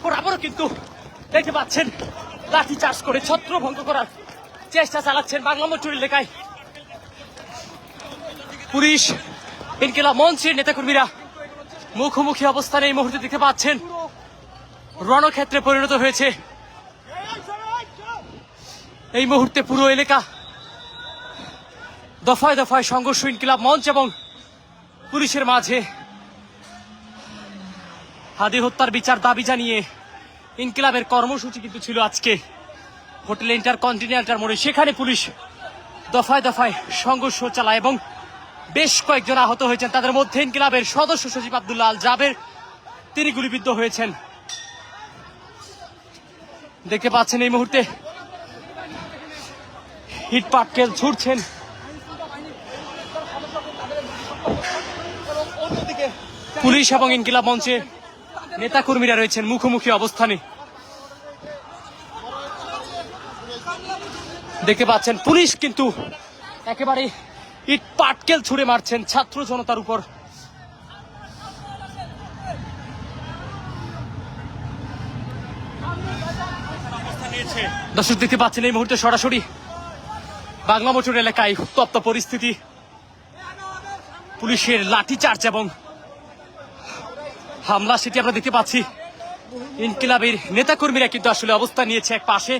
উপর কিন্তু দেখতে পাচ্ছেন, লাঠি চাষ করে ছত্রভঙ্গ করার চেষ্টা চালাচ্ছেন বাংলা মোটর এলাকায়। পুলিশ ইনকিলা মঞ্চের নেতাকর্মীরা মুখোমুখি অবস্থানে এই মুহূর্তে দেখতে পাচ্ছেন, রণক্ষেত্রে পরিণত হয়েছে। এই মুহূর্তে পুরো এলাকা দফায় দফায় সংঘর্ষ, ইনকিলাব মঞ্চ এবং পুলিশের মাঝে হাদি হত্যার বিচার দাবি জানিয়ে ইনকিলাবের কর্মসূচি কিন্তু ছিল আজকে। হোটেল ইন্টার কন্টিনেন্টার মোড়ে। সেখানে পুলিশ দফায় দফায় সংঘর্ষ চালায় এবং বেশ কয়েকজন আহত হয়েছেন। তাদের মধ্যে ইনকিলাবের সদস্য সচিব আব্দুল্লাহ আল জাবের তিনি গুলিবিদ্ধ হয়েছেন। দেখতে পাচ্ছেন এই মুহূর্তে হিট পাটকেল ছুটছেন। পুলিশ এবং ইনকিলাব মঞ্চে নেতাকর্মীরা রয়েছেন মুখোমুখি অবস্থানে। দেখতে পাচ্ছেন, পুলিশ কিন্তু একেবারে ইট পাটকেল ছুড়ে মারছেন ছাত্র জনতার উপর। দর্শক, দেখতে পাচ্ছেন, এই মুহূর্তে সরাসরি বাংলা মোটর এলাকায় উত্তপ্ত পরিস্থিতি। পুলিশের লাঠিচার্জ এবং হামলা সেটি আমরা দেখতে পাচ্ছি। ইনকিলাবের নেতাকর্মীরা কিন্তু আসলে অবস্থান নিয়েছে এক পাশে।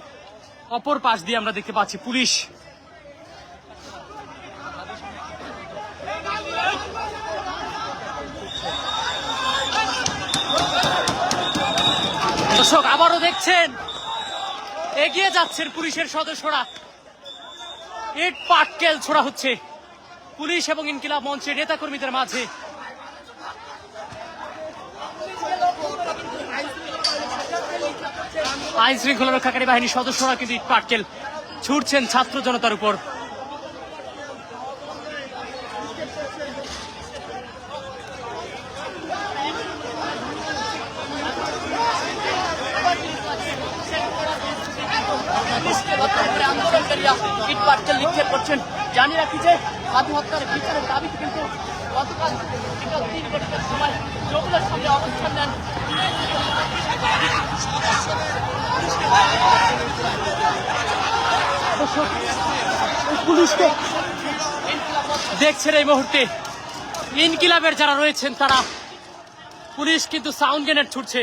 অপর পাশ দিয়ে আমরা দেখতে পাচ্ছি পুলিশ। দর্শক, আবারও দেখছেন। এগিয়ে যাচ্ছেন পুলিশের সদস্যরা। ইট পাটকেল ছোড়া হচ্ছে। পুলিশ এবং ইনকিলাব মঞ্চের নেতাকর্মীদের মাঝে আইন শৃঙ্খলা রক্ষাকারী বাহিনীর সদস্যরা কিন্তু ইট পাটকেল ছুটছেন ছাত্র জনতার উপর। ইট পাটকেল নিক্ষেপ করছেন। জানি রাখি যে হাতি হত্যার বিচারের দাবিতে কিন্তু গতকাল বিকাল তিন ঘটিকার সময় যমুনার সামনে অবস্থান নেন। পুলিশকে দেখছেন এই মুহূর্তে ইনকিলাবের যারা রয়েছেন তারা। পুলিশ কিন্তু সাউন্ড গ্রেনেড ছুটছে।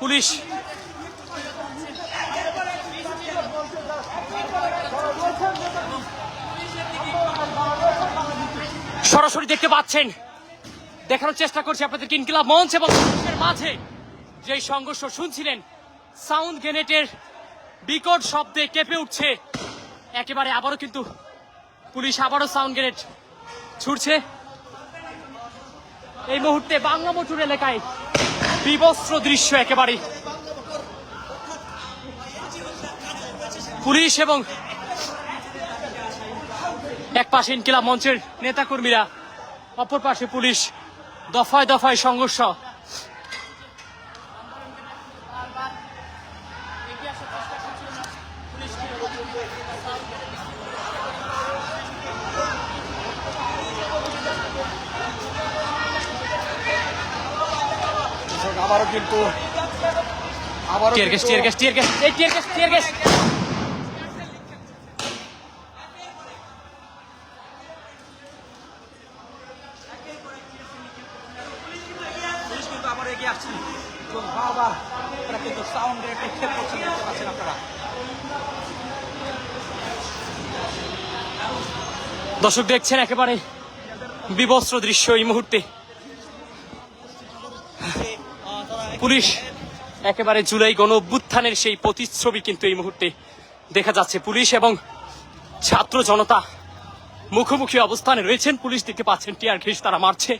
পুলিশ সরাসরি দেখতে পাচ্ছেন। দেখানোর চেষ্টা করছি আপনাদেরকে ইনকিলাব মঞ্চ এবং মাঝে। যে সংঘর্ষ শুনছিলেন, সাউন্ড গ্রেনেটের বিকট শব্দে কেঁপে উঠছে। একেবারে আবারও কিন্তু পুলিশ আবারও সাউন্ড গ্রেনেড ছুটছে এই মুহূর্তে বাংলা মোটর এলাকায় বিবস্ত্র দৃশ্য একেবারে পুলিশ এবং এক পাশে ইনকিলাব মঞ্চের নেতাকর্মীরা অপর পাশে পুলিশ। দফায় দফায় সংঘর্ষ। আবারও কিন্তু আবারও tear gas tear gas tear gas এই tear gas tear gas police কিন্তু আবার এগিয়ে আসছে এবং বারবার তারা কিন্তু সাউন্ড রেটে ক্ষেপ করছে দেখতে পাচ্ছেন আপনারা দর্শক দেখছেন একেবারে বিবস্ত্র দৃশ্য এই মুহূর্তে। পুলিশ একেবারে জুলাই গণ অভ্যুত্থানের সেই প্রতিচ্ছবি কিন্তু এই মুহূর্তে দেখা যাচ্ছে। পুলিশ এবং ছাত্র জনতা মুখোমুখি অবস্থানে রয়েছেন। পুলিশ দেখতে পাচ্ছেন টিয়ার ঘেস তারা মারছে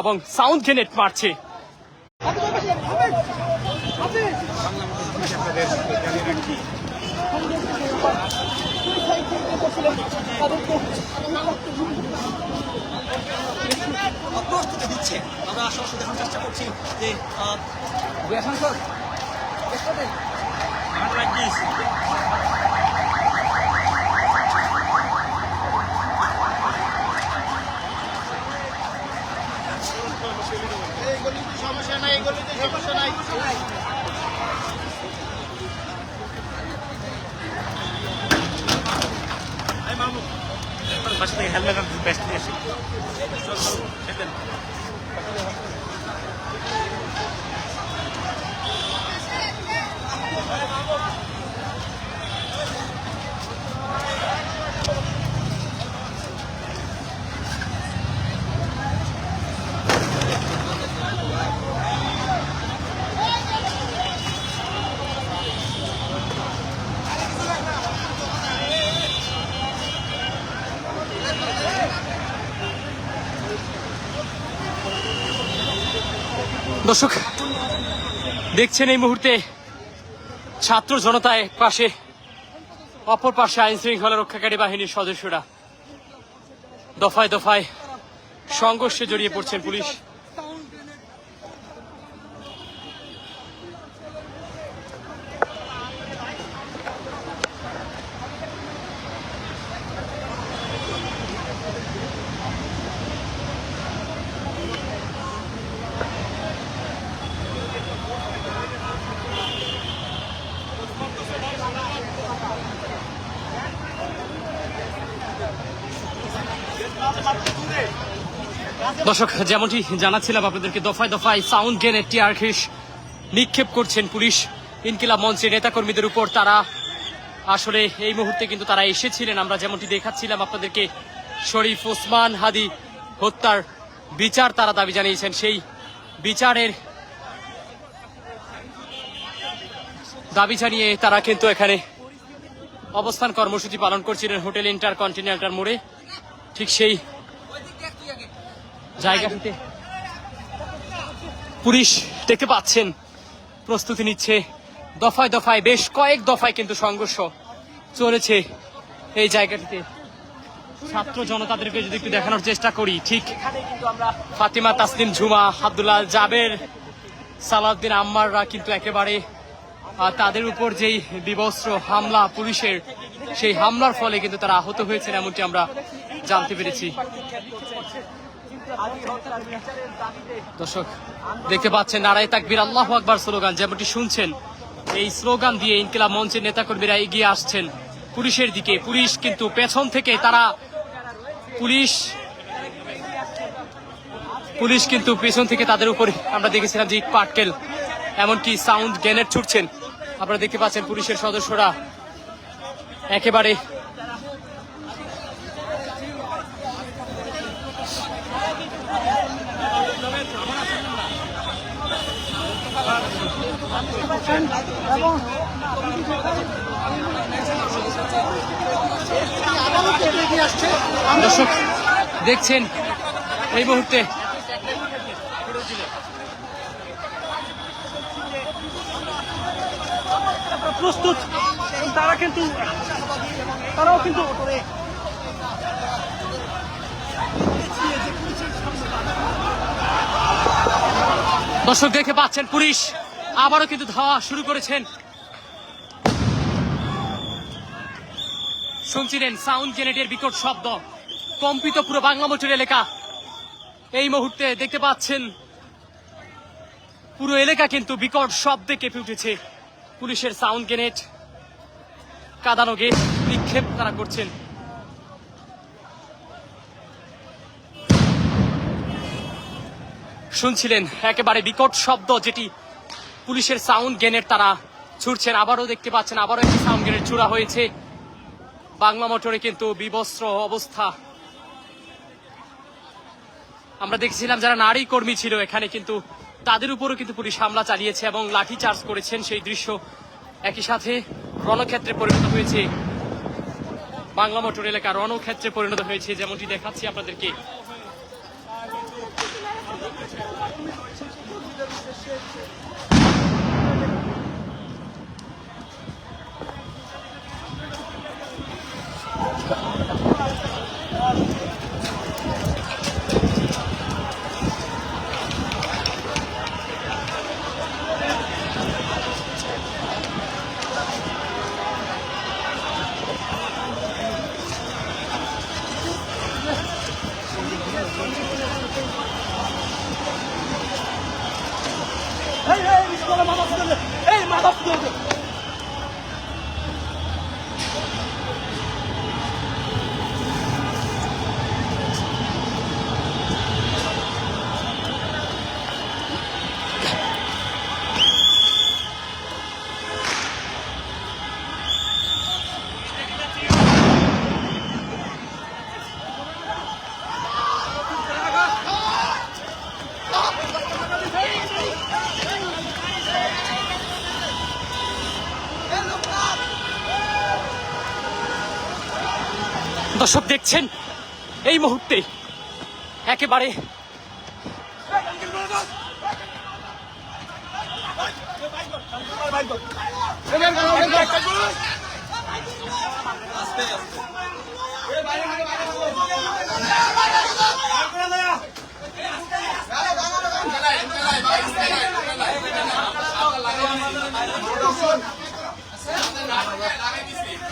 এবং সাউন্ড গ্রেনেড মারছে। প্রস্তুতি দিচ্ছে। আমরা সরাসরি দেখানোর চেষ্টা করছি যে. গলিতে সমস্যা নাই এই গলিতে সমস্যা নাই। বাসা থেকে হেলমেট বেস্ট নিয়ে আসি দর্শক, দেখছেন এই মুহূর্তে ছাত্র জনতায় পাশে, অপর পাশে আইন শৃঙ্খলা রক্ষাকারী বাহিনীর সদস্যরা। দফায় দফায় সংঘর্ষে জড়িয়ে পড়ছেন পুলিশ। দর্শক, যেমনটি জানাচ্ছিলাম, আপনাদেরকে দফায় দফায় সাউন্ড গ্রেনেড টিয়ার ঘিস নিক্ষেপ করছেন পুলিশ। ইনকিলাব মঞ্চের নেতাকর্মীদের উপর তারা আসলে এই মুহূর্তে কিন্তু তারা এসেছিলেন। আমরা যেমনটি দেখাচ্ছিলাম, আপনাদেরকে শরীফ ওসমান হাদি হত্যার বিচার তারা দাবি জানিয়েছেন। সেই বিচারের দাবি জানিয়ে তারা কিন্তু এখানে অবস্থান কর্মসূচি পালন করছিলেন হোটেল ইন্টার কন্টিনেন্টাল মোড়ে। ঠিক সেই জায়গাটিতে পুলিশ দেখতে পাচ্ছেন, প্রস্তুতি নিচ্ছে। দফায় দফায় বেশ কয়েক দফায় কিন্তু সংঘর্ষ চলেছে এই জায়গাটিতে। ছাত্র জনতাদেরকে যদি একটু দেখানোর চেষ্টা করি, ঠিক ফাতিমা তাসলিম ঝুমা, আব্দুল্লাহ, জাবের, সালাউদ্দিন, আম্মাররা কিন্তু একেবারে তাদের উপর যেই বিবস্ত্র হামলা, পুলিশের সেই হামলার ফলে কিন্তু তারা আহত হয়েছেন, এমনটি আমরা জানতে পেরেছি। দর্শক, দেখতে পাচ্ছেন নারায় তাকবির, আল্লাহ আকবার স্লোগান, যেমনটি শুনছেন, এই স্লোগান দিয়ে ইনকিলাব মঞ্চের নেতাকর্মীরা এগিয়ে আসছেন পুলিশের দিকে। পুলিশ কিন্তু পেছন থেকে তারা পুলিশ পুলিশ কিন্তু পেছন থেকে তাদের উপর, আমরা দেখেছিলাম যে পাটকেল, এমনকি সাউন্ড গ্রেনেড ছুটছেন। আপনারা দেখতে পাচ্ছেন পুলিশের সদস্যরা একেবারে দর্শক দেখছেন এই মুহূর্তে। প্রস্তুত তারা কিন্তু তারাও কিন্তু দর্শক দেখে পাচ্ছেন পুলিশ। আবারও কিন্তু ধাওয়া শুরু করেছেন। শুনছিলেন সাউন্ড জেনেটের বিকট শব্দ। কম্পিত পুরো বাংলা মোটর এলাকা। এই মুহূর্তে দেখতে পাচ্ছেন, পুরো এলাকা কিন্তু বিকট শব্দে কেঁপে উঠেছে। পুলিশের সাউন্ড গ্রেনেড, কাদানো গেট নিক্ষেপ তারা করছেন। শুনছিলেন, একেবারে বিকট শব্দ যেটি পুলিশের সাউন্ড গেনের তারা ছুটছেন, আবারও দেখতে পাচ্ছেন, আবারও একটি সাউন্ড গেনের চূড়া হয়েছে। বাংলা মোটরে কিন্তু বিবস্ত্র অবস্থা। আমরা দেখেছিলাম যারা নারী কর্মী ছিল এখানে কিন্তু তাদের উপরও কিন্তু পুলিশ হামলা চালিয়েছে এবং লাঠি চার্জ করেছেন। সেই দৃশ্য একই সাথে রণক্ষেত্রে পরিণত হয়েছে। বাংলা মোটর এলাকা রণক্ষেত্রে পরিণত হয়েছে, যেমনটি দেখাচ্ছি আপনাদেরকে। দর্শক দেখছেন এই মুহূর্তে একেবারে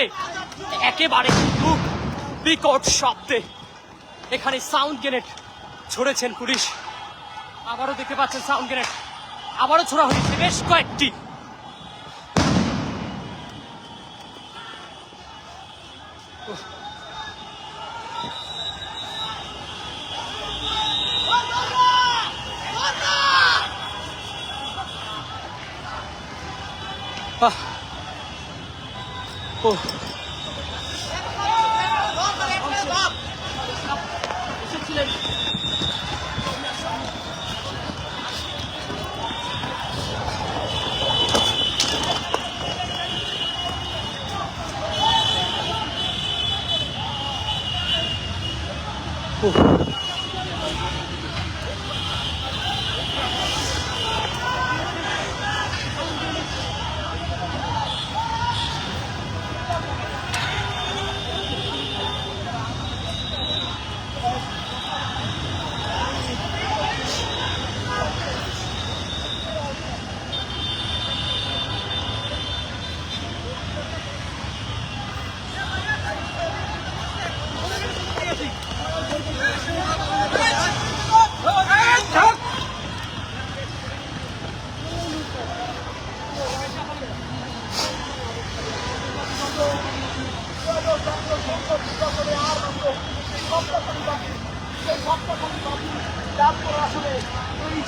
মুহূর্তে একেবারে বিকট শব্দে এখানে সাউন্ড গ্রেনেড ছড়েছেন পুলিশ। আবারও দেখতে পাচ্ছেন সাউন্ড গ্রেনেড আবারও ছোড়া হয়েছে বেশ কয়েকটি। আহ Oh.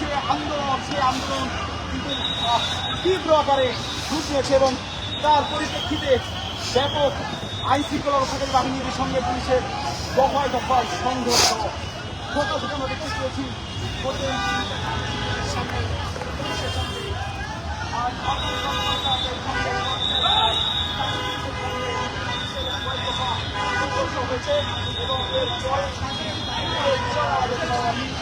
যে আন্দোলন, সে আন্দোলন কিন্তু তীব্র আকারে নিয়েছে এবং তার পরিপ্রেক্ষিতে ব্যাপক আইন শৃঙ্খলা রক্ষাকারী বাহিনীর সঙ্গে পুলিশের দফায় দফায় সংঘর্ষ। সকাল থেকে আমরা দেখতে পেয়েছি এবং এর পরে এর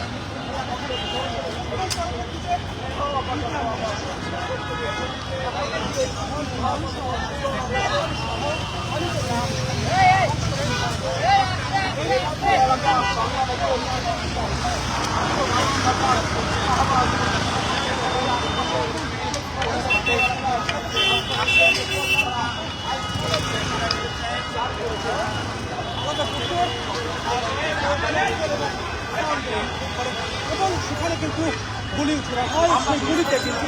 আমাদের আমি এবং সেখানে কিন্তু গুলি ছোড়া হয়। সেই গুলিতে কিন্তু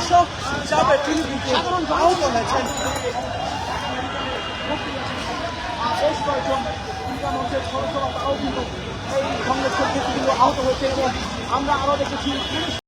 সদস্য হিসাবে তিনি কিন্তু আহত হয়েছে এবং আমরা আরও দেখেছি